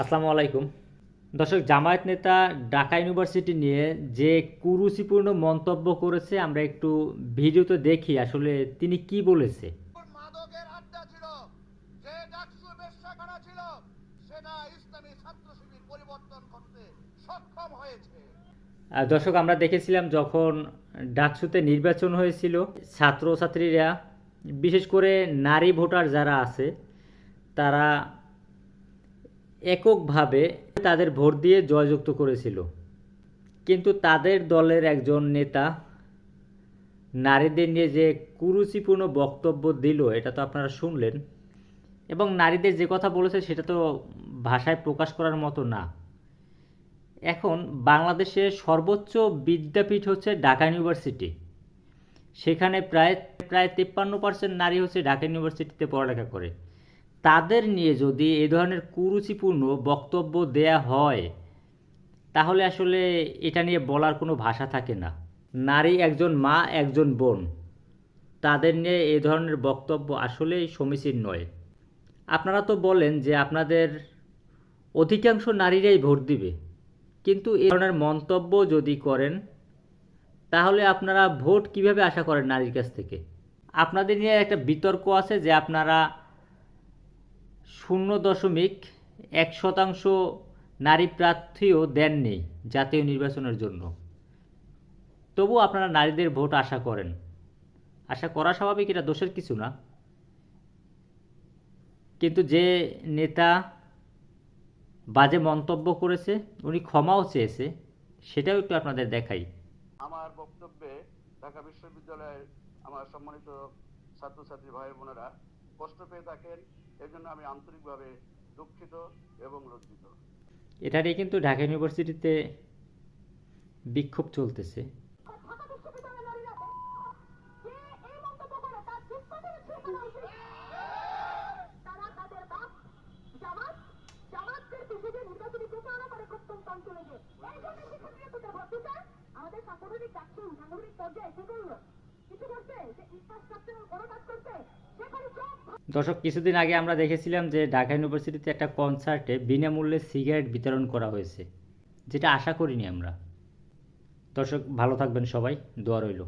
আসসালামু আলাইকুম। দর্শক জামায়াত নেতা ঢাকা ইউনিভার্সিটি নিয়ে যে কুরুচিপূর্ণ মন্তব্য করেছে আমরা একটু ভিডিওতে দেখি আসলে তিনি কি বলেছে। দর্শক আমরা দেখেছিলাম যখন ডাকসুতে নির্বাচন হয়েছিল ছাত্রছাত্রীরা বিশেষ করে নারী ভোটার যারা আছে তারা এককভাবে তাদের ভোট দিয়ে জয়যুক্ত করেছিল। কিন্তু তাদের দলের একজন নেতা নারীদের নিয়ে যে কুরুচিপূর্ণ বক্তব্য দিল, এটা তো আপনারা শুনলেন, এবং নারীদের যে কথা বলেছে সেটা তো ভাষায় প্রকাশ করার মতো না। এখন বাংলাদেশে সর্বোচ্চ বিদ্যাপীঠ হচ্ছে ঢাকা ইউনিভার্সিটি। সেখানে প্রায় প্রায় তেপ্পান্ন পার্সেন্ট নারী হচ্ছে ঢাকা ইউনিভার্সিটিতে পড়ালেখা করে। তাদের নিয়ে যদি এই ধরনের কুরুচিপূর্ণ বক্তব্য দেয়া হয়, তাহলে আসলে এটা নিয়ে বলার কোনো ভাষা থাকে না। নারী একজন মা, একজন বোন, তাদের নিয়ে এ ধরনের বক্তব্য আসলেই সমীচীন নয়। আপনারা তো বলেন যে আপনাদের অধিকাংশ নারীরাই ভোট দিবে, কিন্তু এ ধরনের মন্তব্য যদি করেন, তাহলে আপনারা ভোট কীভাবে আশা করেন নারীর কাছ থেকে? আপনাদের নিয়ে একটা বিতর্ক আছে যে আপনারা শূন্য দশমিক এক শতাংশ নারী প্রার্থীও দেননি জাতীয় নির্বাচনের জন্য। তবু আপনারা নারীদের ভোট আশা করেন। আশা করা স্বাভাবিক, এটা দোষের কিছু না। কিন্তু যে নেতা বাজে মন্তব্য করেছে, উনি ক্ষমাও চেয়েছে, সেটাও একটু আপনাদের দেখাই। আমার বক্তব্যে ঢাকা বিশ্ববিদ্যালয়ের আমার সম্মানিত ছাত্রছাত্রী ভাই বোনেরা কষ্ট পেয়ে থাকেন এর জন্য আমি আন্তরিকভাবে দুঃখিত এবং লজ্জিত। এটা নিয়ে কিন্তু ঢাকা ইউনিভার্সিটিতে বিক্ষোভ চলতেছে। ঢাকা বিশ্ববিদ্যালয়ের নারীরা যে এই মন্তব্য করে দর্শক, কিছুদিন আগে আমরা দেখেছিলাম যে ঢাকা ইউনিভার্সিটিতে একটা কনসার্টে বিনামূল্যে সিগারেট বিতরণ করা হয়েছে, যেটা আশা করিনি আমরা। দর্শক, ভালো থাকবেন সবাই, দোয়া রইল।